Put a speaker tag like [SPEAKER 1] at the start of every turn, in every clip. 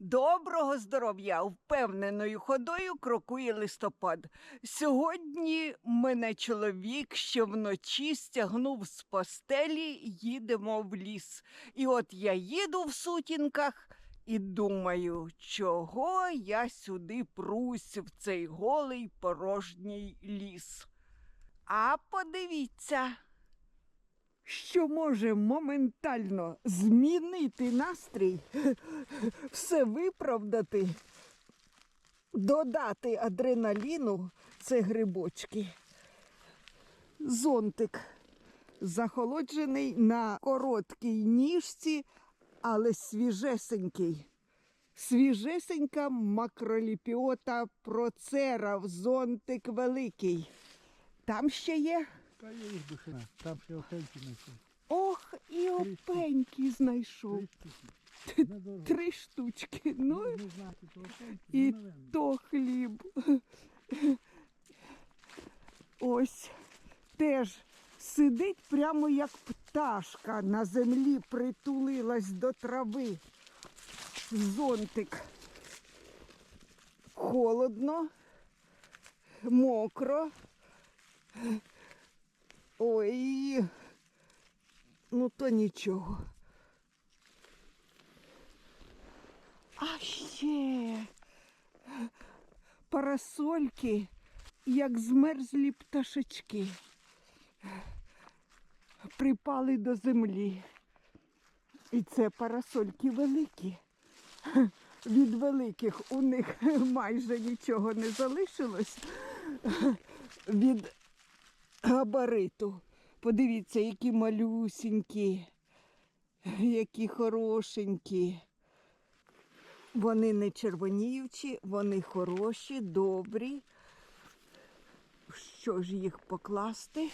[SPEAKER 1] Доброго здоров'я! Впевненою ходою крокує листопад. Сьогодні мене чоловік ще вночі стягнув з постелі, їдемо в ліс. І от я їду в сутінках і думаю, чого я сюди прусь в цей голий порожній ліс. А подивіться, що може моментально змінити настрій, все виправдати, додати адреналіну це грибочки. Зонтик захолоджений на короткій ніжці, але свіжесенький. Свіжесенька макроліпіота процера, зонтик великий. Там ще є.
[SPEAKER 2] Та є їх душина, там ще охеньки знайшов.
[SPEAKER 1] Ох, і опеньки знайшов.
[SPEAKER 2] Три. Недорого.
[SPEAKER 1] Три штучки. Ну
[SPEAKER 2] Не знати,
[SPEAKER 1] і
[SPEAKER 2] ну,
[SPEAKER 1] то хліб. Ось теж сидить прямо як пташка на землі, притулилась до трави. Зонтик. Холодно, мокро. Ой, ну то нічого. А ще парасольки, як змерзлі пташечки, припали до землі. І це парасольки великі. Від великих у них майже нічого не залишилось. Від габариту. Подивіться, які малюсінькі, які хорошенькі. Вони не червоніючі, вони хороші, добрі. Що ж їх покласти?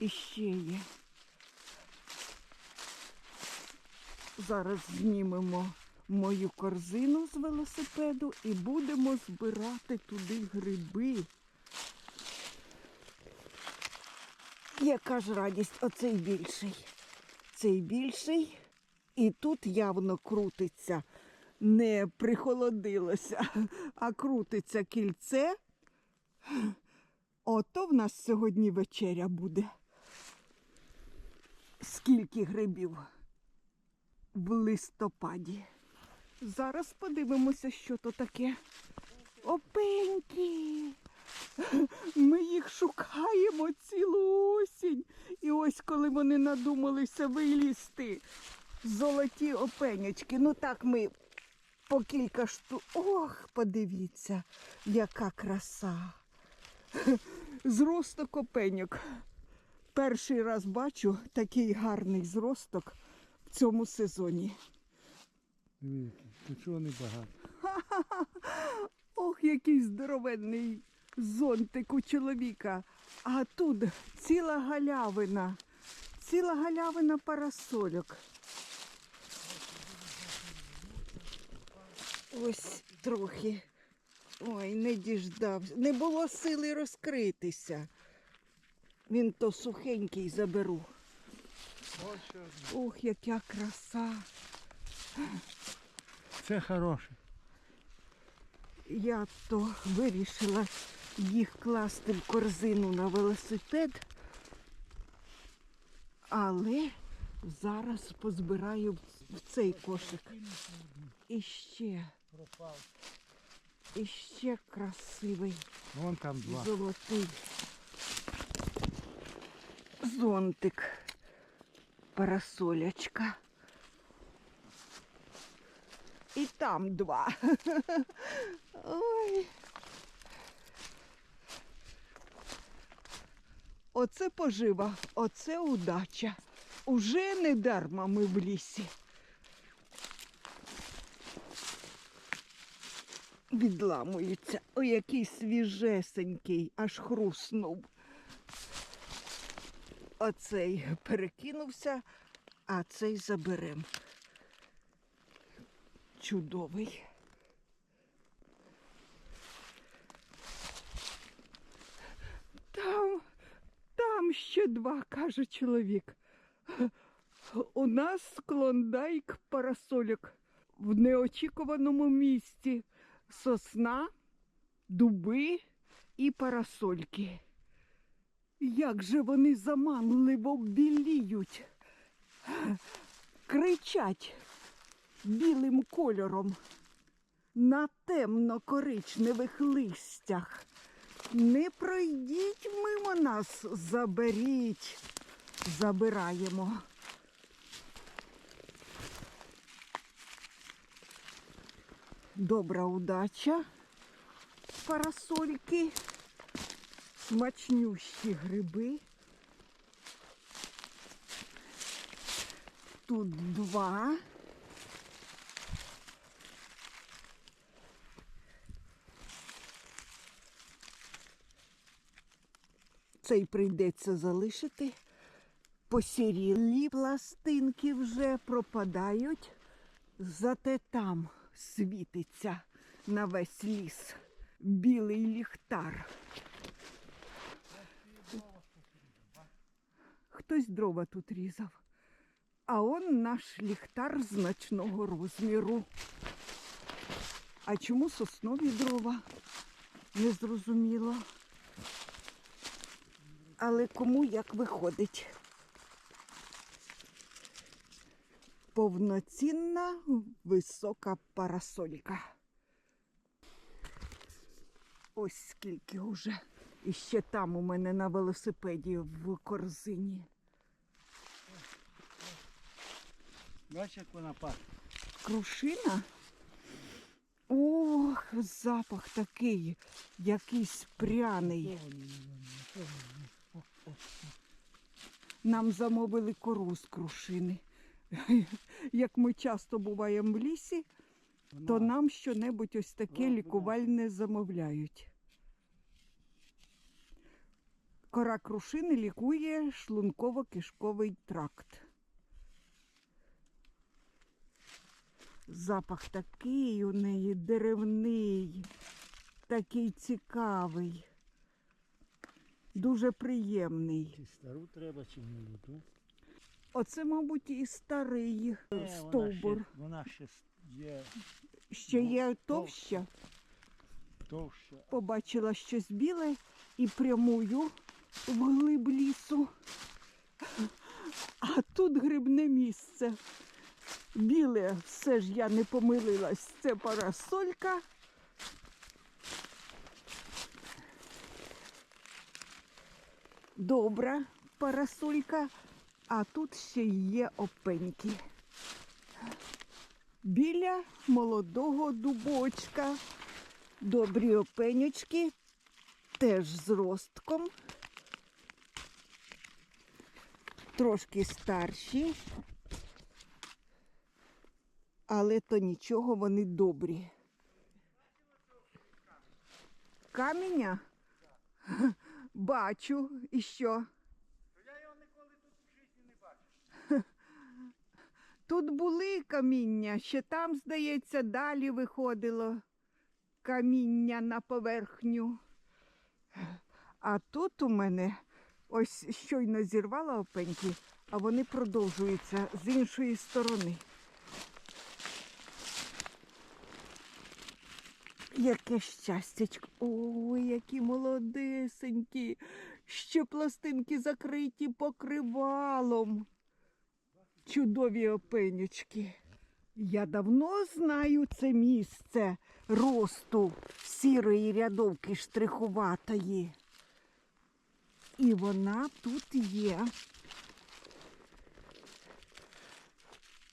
[SPEAKER 1] І ще є. Зараз знімемо мою корзину з велосипеду і будемо збирати туди гриби. Яка ж радість, оцей більший. Цей більший. І тут явно крутиться, не прихолодилося, а крутиться кільце. Ото в нас сьогодні вечеря буде. Скільки грибів в листопаді. Зараз подивимося, що то таке. Опеньки. Ми їх шукаємо цілу осінь. І ось коли вони надумалися вилізти. Золоті опенячки. Ну так ми по кілька штук. Ох, подивіться, яка краса. Зросток опеньок. Перший раз бачу такий гарний зросток в цьому сезоні.
[SPEAKER 2] Дивіться, нічого не багато.
[SPEAKER 1] Ох, який здоровенний зонтик у чоловіка. А тут ціла галявина, ціла галявина парасольок. Ось трохи. Ой, не діждався. Не було сили розкритися. Він то сухенький заберу. Ох, яка краса.
[SPEAKER 2] Це хороше.
[SPEAKER 1] Я то вирішила їх класти в корзину на велосипед, але зараз позбираю в- цей кошик. І ще, і ще красивий
[SPEAKER 2] Вон там два.
[SPEAKER 1] золотий зонтик, парасолячка. І там два. Ой. Оце пожива, оце удача. Уже не дарма ми в лісі. Відламується. Ой, який свіжесенький, аж хруснув. Оцей перекинувся, а цей заберем. Чудовий. Там, там ще два, каже чоловік. У нас клондайк парасольок в неочікуваному місці. Сосна, дуби і парасольки. Як же вони заманливо біліють, кричать білим кольором на темно-коричневих листях. Не пройдіть мимо нас, заберіть, забираємо. Добра удача, парасольки, смачнющі гриби. Тут два. Цей прийдеться залишити. Посірілі пластинки вже пропадають, зате там світиться на весь ліс білий ліхтар. Хтось дрова тут різав. А он наш ліхтар значного розміру. А чому соснові дрова? Незрозуміло. Але кому як виходить? Повноцінна висока парасолька. Ось скільки уже. І ще там у мене на велосипеді в корзині.
[SPEAKER 2] Бачиш, як вона пахне?
[SPEAKER 1] Крушина? Ох, запах такий, якийсь пряний. Нам замовили кору з крушини. Як ми часто буваємо в лісі, то нам щонебудь ось таке лікувальне замовляють. Кора крушини лікує шлунково-кишковий тракт. Запах такий у неї деревний, такий цікавий, дуже приємний.
[SPEAKER 2] Чи стару треба, чи молоду?
[SPEAKER 1] Оце, мабуть, і старий
[SPEAKER 2] Е, вона
[SPEAKER 1] стовбур.
[SPEAKER 2] ще- Вона ще є
[SPEAKER 1] Ще є товща.
[SPEAKER 2] товща.
[SPEAKER 1] Побачила щось біле і прямую вглиб лісу. А тут грибне місце. Біле, все ж я не помилилась. Це парасолька. Добра парасолька, а тут ще є опеньки. Біля молодого дубочка. Добрі опенючки, теж з ростком. Трошки старші, але то нічого, вони добрі. Каменя? Бачу. І що?
[SPEAKER 2] Я його ніколи тут в житті не бачив.
[SPEAKER 1] Тут були каміння, ще там, здається, далі виходило каміння на поверхню. А тут у мене ось щойно зірвала опеньки, а вони продовжуються з іншої сторони. Яке щастячко. Ой, які молодесенькі. Ще пластинки закриті покривалом. Чудові опенючки. Я давно знаю це місце росту сірої рядовки штрихуватої. І вона тут є.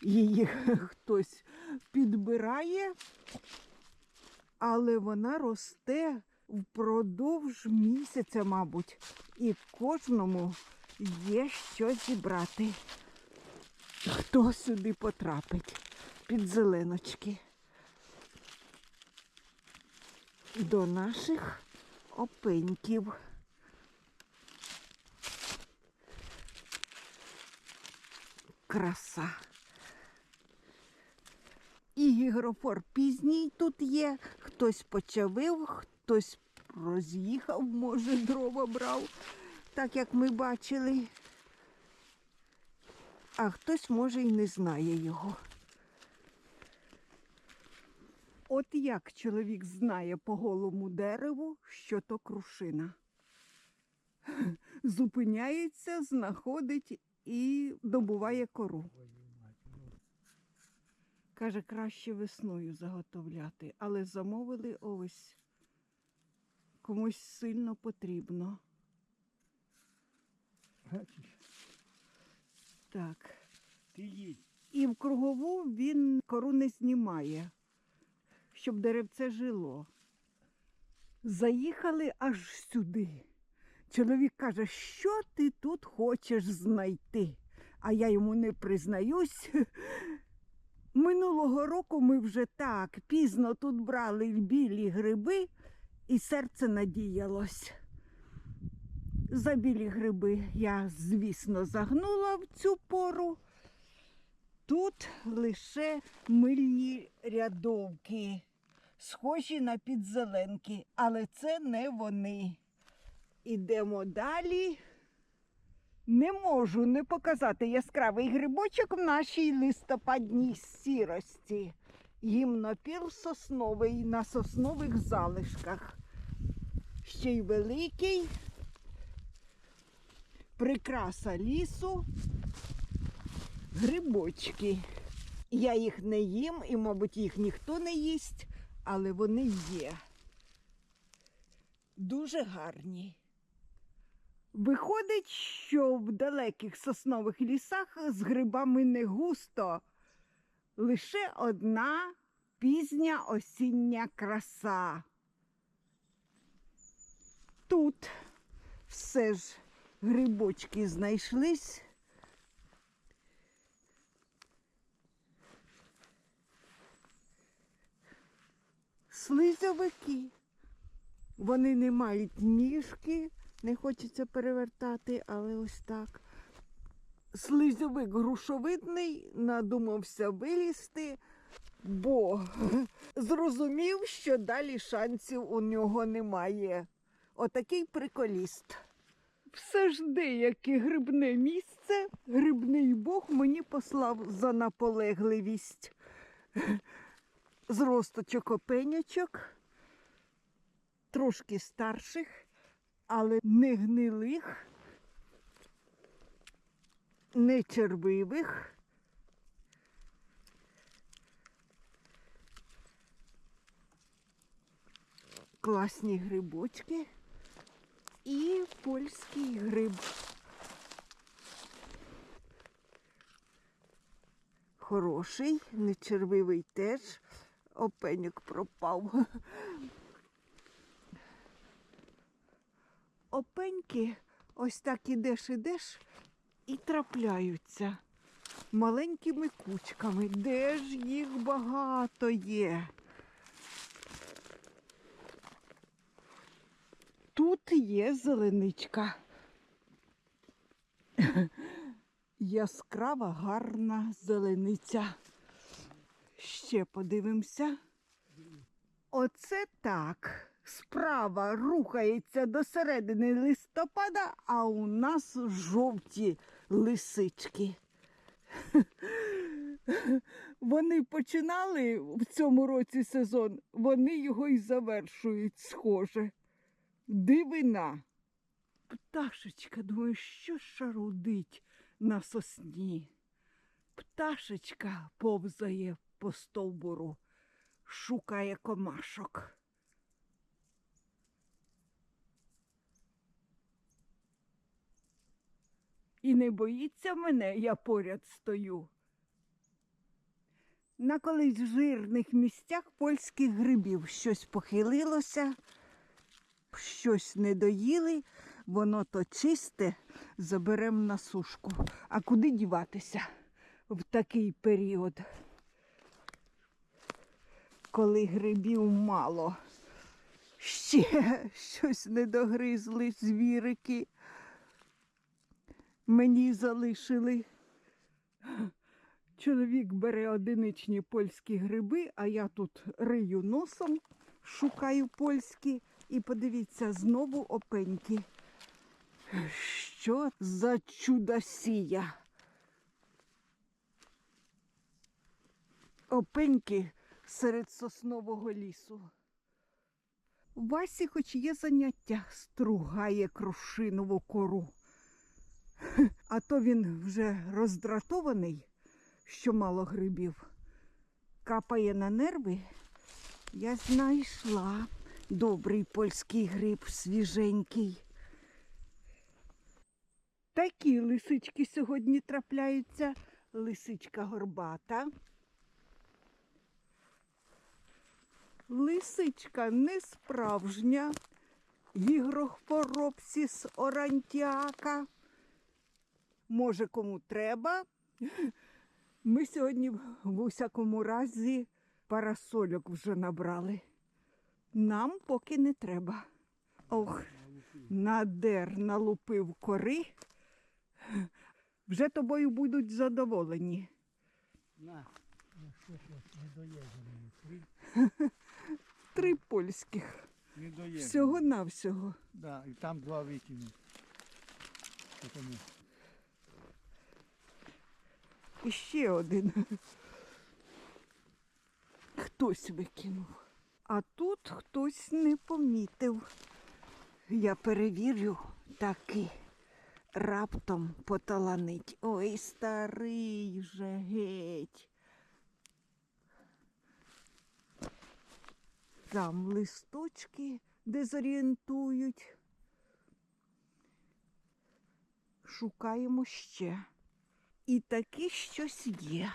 [SPEAKER 1] Її хтось підбирає, але вона росте впродовж місяця, мабуть, і кожному є що зібрати. Хто сюди потрапить під зеленочки? До наших опеньків. Краса. І гігрофор пізній тут є. Хтось почавив, хтось роз'їхав, може, дрова брав, так як ми бачили. а хтось може і не знає його. От як чоловік знає по голому дереву, що то крушина. Зупиняється, знаходить і добуває кору. Каже, краще весною заготовляти, але замовили ось комусь сильно потрібно.
[SPEAKER 2] Бачиш,
[SPEAKER 1] Так.
[SPEAKER 2] ти їдь.
[SPEAKER 1] І в кругову він кору не знімає, щоб деревце жило. Заїхали аж сюди. Чоловік каже, що ти тут хочеш знайти? А я йому не признаюсь. Минулого року ми вже так пізно тут брали білі гриби, і серце надіялось. За білі гриби я, звісно, загнула в цю пору. Тут лише мильні рядовки, схожі на підзеленки, але це не вони. Ідемо далі. Не можу не показати яскравий грибочок в нашій листопадній сірості. Гімнопіл сосновий на соснових залишках. Ще й великий. Прикраса лісу грибочки. Я їх не їм і, мабуть, їх ніхто не їсть, але вони є. Дуже гарні. Виходить, що в далеких соснових лісах з грибами не густо. Лише одна пізня осіння краса. Тут все ж грибочки знайшлись. Слизовики. Вони не мають ніжки, не хочеться перевертати, але ось так. Слизовик грушовидний надумався вилізти, бо зрозумів, що далі шансів у нього немає. Отакий приколіст. Все ж деяке грибне місце, грибний бог мені послав за наполегливість з росточок опенячок, трошки старших, але не гнилих, не червивих. Класні грибочки і польський гриб. Хороший, не червивий теж. Опеньок пропав. Опеньки ось так ідеш, ідеш і трапляються маленькими кучками. Де ж їх багато є? Тут є зеленичка. Яскрава гарна зелениця. Ще подивимося. Оце так. Справа рухається до середини листопада, а у нас жовті лисички. Вони починали в цьому році сезон, вони його і завершують, схоже. Дивина. Пташечка, думаю, що шарудить на сосні. Пташечка повзає по стовбуру, шукає комашок. І не боїться мене, я поряд стою. На колись жирних місцях польських грибів щось похилилося, щось не доїли, воно то чисте, заберемо на сушку. А куди діватися в такий період, коли грибів мало? Ще щось не догризли звірики. Мені залишили. Чоловік бере одиничні польські гриби, а я тут рию носом, шукаю польські. І подивіться, знову опеньки. Що за чудосія? опеньки серед соснового лісу. У Васі хоч є заняття, стругає крушинову кору. А то він вже роздратований, що мало грибів. Капає на нерви. Я знайшла добрий польський гриб, свіженький. Такі лисички сьогодні трапляються. Лисичка горбата. Лисичка не справжня. Гігрохпоропсіс орантіака. Може, кому треба. Ми сьогодні в усякому разі парасольок вже набрали. Нам поки не треба. Ох, надер налупив кори. Вже тобою будуть задоволені.
[SPEAKER 2] На. Три
[SPEAKER 1] Три польських. Всього навсього.
[SPEAKER 2] Да, і там два викинуть.
[SPEAKER 1] І ще один. Хтось викинув. А тут хтось не помітив. Я перевірю таки. Раптом поталанить. Ой, старий вже геть. Там листочки дезорієнтують. Шукаємо ще. І таки щось є.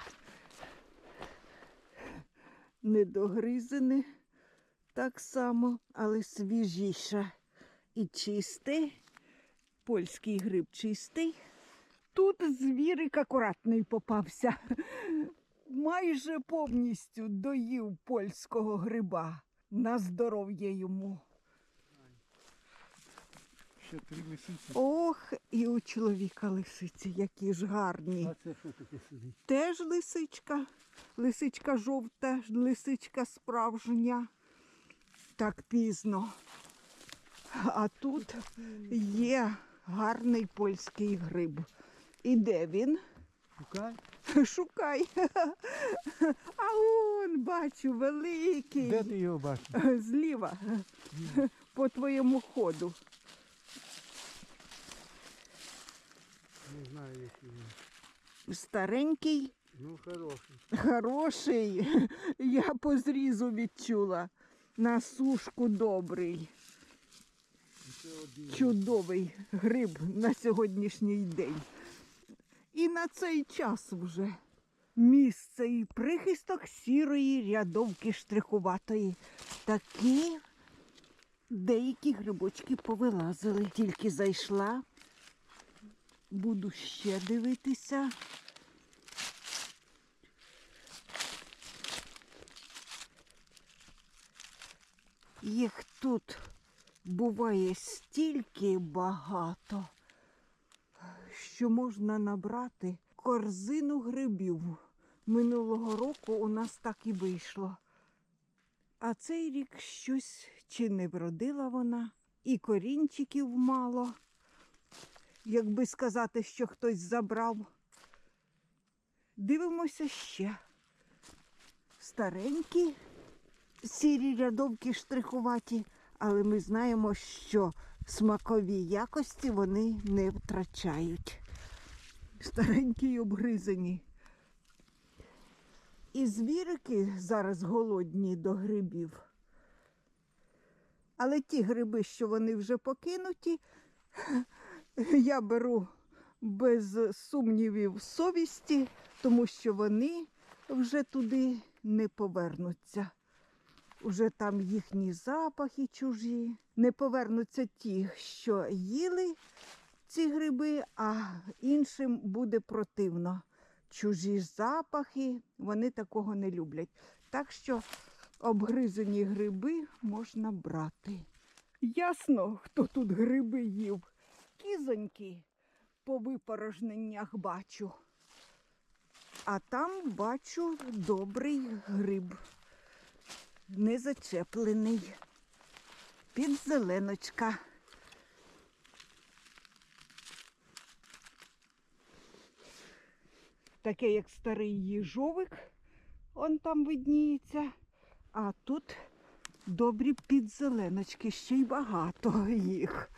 [SPEAKER 1] Недогризене так само, але свіжіше. І чистий. Польський гриб чистий. Тут звірик акуратний попався. Майже повністю доїв польського гриба. На здоров'я йому.
[SPEAKER 2] Ще три лисиці.
[SPEAKER 1] Ох, і у чоловіка лисиці, які ж гарні.
[SPEAKER 2] А це що таке сидить?
[SPEAKER 1] Теж лисичка, лисичка жовта, лисичка справжня. Так пізно. А тут є гарний польський гриб. І де він?
[SPEAKER 2] Шукай.
[SPEAKER 1] Шукай. А он, бачу, великий.
[SPEAKER 2] Де ти його бачиш?
[SPEAKER 1] Зліва, по твоєму ходу.
[SPEAKER 2] Не знаю, який він.
[SPEAKER 1] Старенький,
[SPEAKER 2] Ну, хороший.
[SPEAKER 1] хороший. Я по зрізу відчула. На сушку добрий. Чудовий гриб на сьогоднішній день. І на цей час вже місце і прихисток сірої рядовки штрихуватої. Такі деякі грибочки повилазили. Тільки зайшла. Буду ще дивитися. Їх тут буває стільки багато, що можна набрати корзину грибів. Минулого року у нас так і вийшло. А цей рік щось чи не вродила вона, і корінчиків мало. Якби сказати, що хтось забрав. Дивимося ще. Старенькі сірі рядовки штрихуваті, але ми знаємо, що смакові якості вони не втрачають. Старенькі й обгризані. І звірики зараз голодні до грибів. Але ті гриби, що вони вже покинуті, я беру без сумнівів совісті, тому що вони вже туди не повернуться. Уже там їхні запахи чужі. Не повернуться ті, що їли ці гриби, а іншим буде противно. Чужі запахи, вони такого не люблять. Так що обгризані гриби можна брати. Ясно, хто тут гриби їв. Кізоньки по випорожненнях бачу. А там бачу добрий гриб не зачеплений. Підзеленочка. Таке, як старий їжовик, Он там видніється. А тут добрі підзеленочки, ще й багато їх.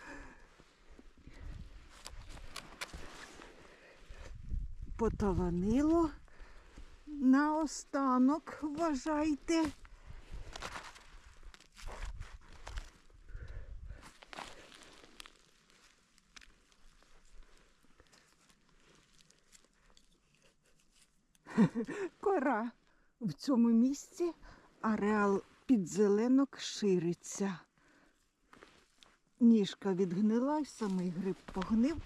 [SPEAKER 1] Поталанило. Наостанок вважайте. Кора. В цьому місці ареал підзеленок шириться. Ніжка відгнила, самий гриб погнив,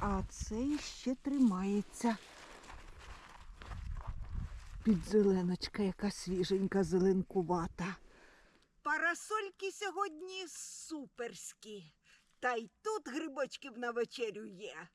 [SPEAKER 1] а цей ще тримається. Підзеленочка, яка свіженька, зеленкувата. Парасольки сьогодні суперські. Та й тут грибочків на вечерю є.